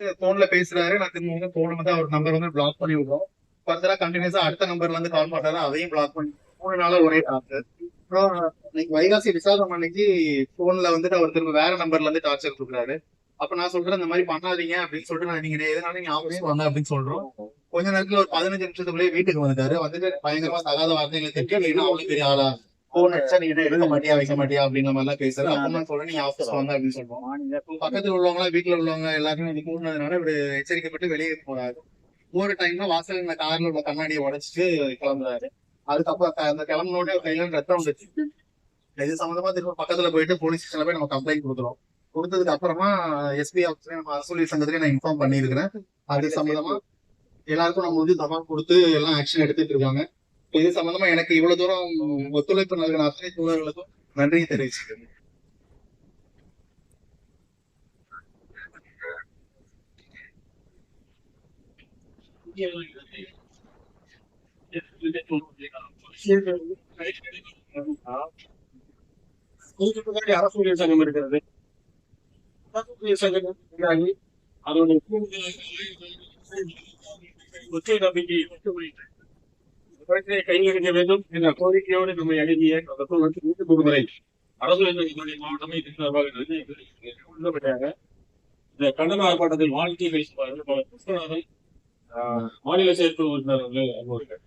போன்ல பேசுறாரு. நான் திரும்ப வந்து போன் வந்து அவர் நம்பர் வந்து பிளாக் பண்ணி விடுறோம். ஃபர்தரா கண்டினியூஸா அடுத்த நம்பர்ல இருந்து கால் பண்றாரு அதையும் பிளாக் பண்ணி மூணு நாளா ஒரே டார்ச்சர் அப்புறம் இன்னைக்கு வைகாசி விசாரணை அன்னைக்கு போன்ல வந்துட்டு அவர் திரும்ப வேற நம்பர்ல இருந்து டார்ச்சர் கொடுக்குறாரு. அப்ப நான் சொல்றேன் இந்த மாதிரி பண்ணாதீங்க அப்படின்னு சொல்லிட்டு நான் நீங்க எதனால நீங்க ஆபீஸ் வாங்க அப்படின்னு சொல்றோம். கொஞ்ச நேரத்துல ஒரு பதினஞ்சு நிமிஷத்துக்குள்ளேயே வீட்டுக்கு வந்துட்டாரு. வந்துட்டு பயங்கரமா தகாத வார்த்தைகளை திட்டி இல்லைன்னா அவ்வளவு பெரிய ஆளா போன் அடிச்சா நீ எடுக்க மாட்டியா வைக்க மாட்டியா அப்படிங்கிற மாதிரி எல்லாம் அப்ப நான் சொல்றேன் நீங்க ஆஃபீஸ் வாங்க அப்படின்னு சொல்றோம். பக்கத்துல உள்ளவங்க வீட்டுல உள்ளவங்க எல்லாருமே இது கூடுனதுனால இவரு எச்சரிக்கப்பட்டு வெளியே போறாரு. போற டைம்ல வாசல் இந்த கார்ல உள்ள கண்ணாடியை உடைச்சிட்டு கிளம்புறாரு. அதுக்கப்புறம் அந்த கிளம்பினோட கையில ரத்தம் வந்துச்சு இது சம்பந்தமா திரும்ப பக்கத்துல போயிட்டு போலீஸ் ஸ்டேஷன்ல போய் நம்ம கம்ப்ளைண்ட் கொடுக்குறோம். கொடுத்ததுக்கு அப்புறமா எஸ்பி ஆஃபீஸ்ல நம்ம அரசூழல் சங்கத்துக்கு நான் இன்ஃபார்ம் பண்ணியிருக்கிறேன். அது சம்பந்தமா எல்லாருக்கும் நம்ம வந்து தபால் கொடுத்து எல்லாம் ஆக்ஷன் எடுத்துட்டு இருக்காங்க. இது சம்பந்தமா எனக்கு இவ்வளவு தூரம் ஒத்துழைப்பு நல்கின அத்தனை தோழர்களுக்கும் நன்றி தெரிவிச்சுக்கிறேன். இதுக்கு அரசு சங்கம் இருக்கிறது. சங்கம் அதோட ஒற்றை நம்பிக்கை பிரச்சனையை கையெழுக்க வேண்டும் என்ற கோரிக்கையோடு நம்மை அணுகிய அந்த வீட்டு முறை அரசு மாவட்டமே இதன் இந்த கண்டன ஆர்ப்பாட்டத்தில் வாழ்க்கை பேசுவார்கள் விஸ்வநாதன் ஆஹ், மாநில செயற்குழு உறுப்பினர் அவர்கள்